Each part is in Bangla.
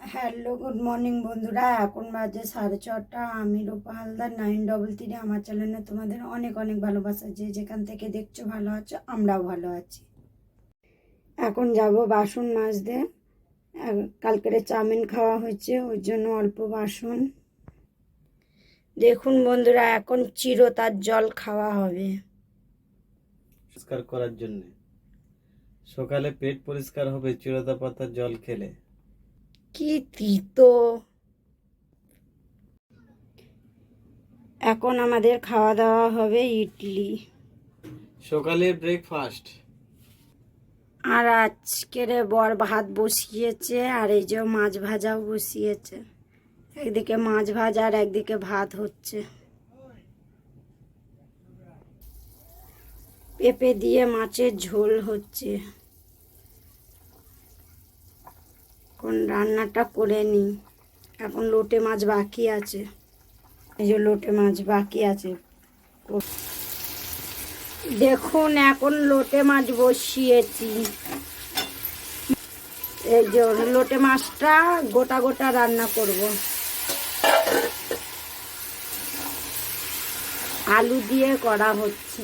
হ্যালো, গুড মর্নিং বন্ধুরা। এখন বাজে সাড়ে ছটা। আমি Rupa Haldar, nine double three আমার চ্যানেলে তোমাদের অনেক অনেক ভালোবাসা। যে যেখান থেকে দেখছ ভালো আছো, আমরাও ভালো আছি। এখন যাব বাসন মাজতে। কালকের চাউমিন খাওয়া হয়েছে, ওই জন্য অল্প বাসন। দেখুন বন্ধুরা, এখন চিরতার জল খাওয়া হবে। পরিষ্কার করার জন্য। সকালে পেট পরিষ্কার হবে চিরতা পাতার জল খেলে। কি তিতো এখন আমাদের খাওয়া দাওয়া হবে ইডলি। সকালে ব্রেকফাস্ট আর আজকের বর ভাত বসিয়েছে আর এই যে মাছ ভাজাও বসিয়েছে। একদিকে মাছ ভাজা আর একদিকে ভাত হচ্ছে। পেঁপে দিয়ে মাছের ঝোল হচ্ছে। এখন রান্নাটা করে নিই। এখন লোটে মাছ বাকি আছে। এই যে লোটে মাছ বাকি আছে। দেখুন, এখন লোটে মাছ বসিয়েছি। এই যে লোটে মাছটা গোটা গোটা রান্না করব। আলু দিয়ে করা হচ্ছে।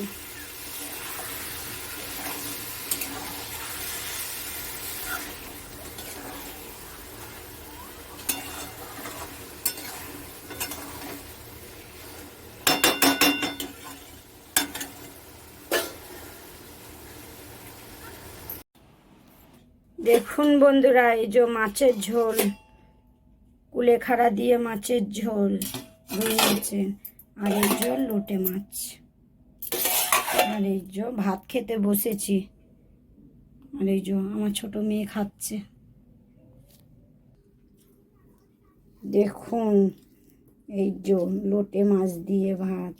দেখুন বন্ধুরা, এই যে মাছের ঝোল, কুলেখাড়া দিয়ে মাছের ঝোল মাছের আর এই যে লোটে মাছ। আর এই যে ভাত খেতে বসেছি। আর এই যে আমার ছোট মেয়ে খাচ্ছে। দেখুন, এই যে লোটে মাছ দিয়ে ভাত।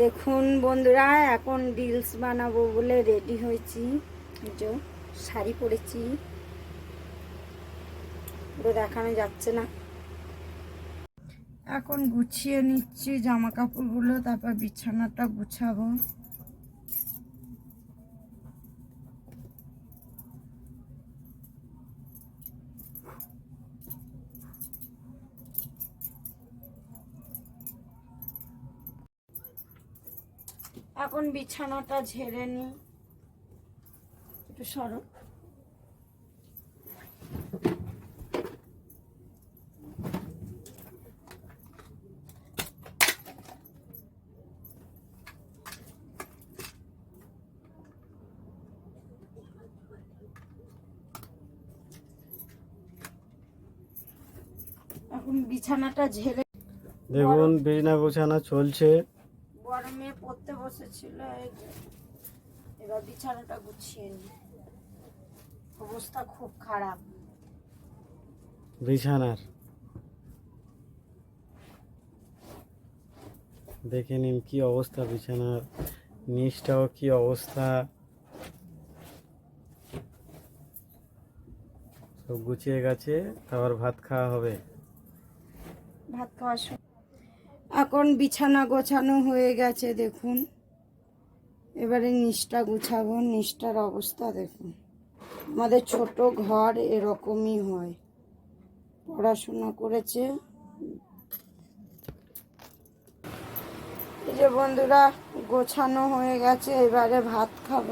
দেখুন বন্ধুরা, এখন রিলস বানাবো বলে রেডি হয়েছি। যে শাড়ি পরেছি। পুরো দেখানো যাচ্ছে না। এখন গুছিয়ে নিচ্ছি জামা কাপড়গুলো তারপর বিছানাটা গুছাবো। এখন বিছানাটা ঝেড়ে নি। একটু সরো। এখন বিছানাটা ঝেড়ে দেখুন বিছনা গোছানা চলছে। বড় মেয়ে পড়তে বসেছিল এবার বিছানাটা গুছিয়ে নি। অবস্থা খুব খারাপ। বিছানার? দেখে নিন কি অবস্থা বিছানার নিচটাও কি অবস্থা? সব গুছিয়ে গেছে তারপর ভাত খাওয়া হবে। ভাত সময় এখন বিছানা গোছানো হয়ে গেছে, দেখুন। এবারে নিষ্ঠা গুছাবো নিষ্ঠার অবস্থা দেখুন। আমাদের ছোট ঘর এরকমই হয়। পড়াশোনা করেছে। এই যে বন্ধুরা, গোছানো হয়ে গেছে, এবারে ভাত খাব।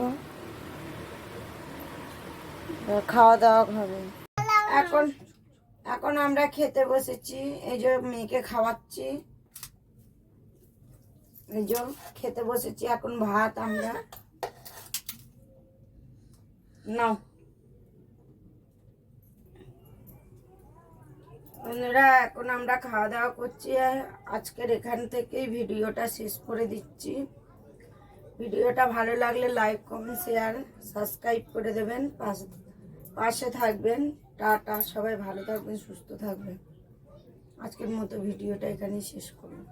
খাওয়া দাওয়া হবে। এখন এখন আমরা খেতে বসেছি, এই যে মেয়েকে খাওয়াচ্ছি। এই যে খেতে বসেছি, এখন ভাত, আমরা। নাও। বন্ধুরা, এখন আমরা খাওয়া দাওয়া করছি আজকের এখান থেকেই ভিডিওটা শেষ করে দিচ্ছি। ভিডিওটা ভালো লাগলে লাইক, কমেন্ট, শেয়ার, সাবস্ক্রাইব করে দেবেন, পাশে পাশে থাকবেন। টাটা, সবাই ভালো থাকবেন, সুস্থ থাকবেন। আজকের মতো ভিডিওটা এখানেই শেষ করুন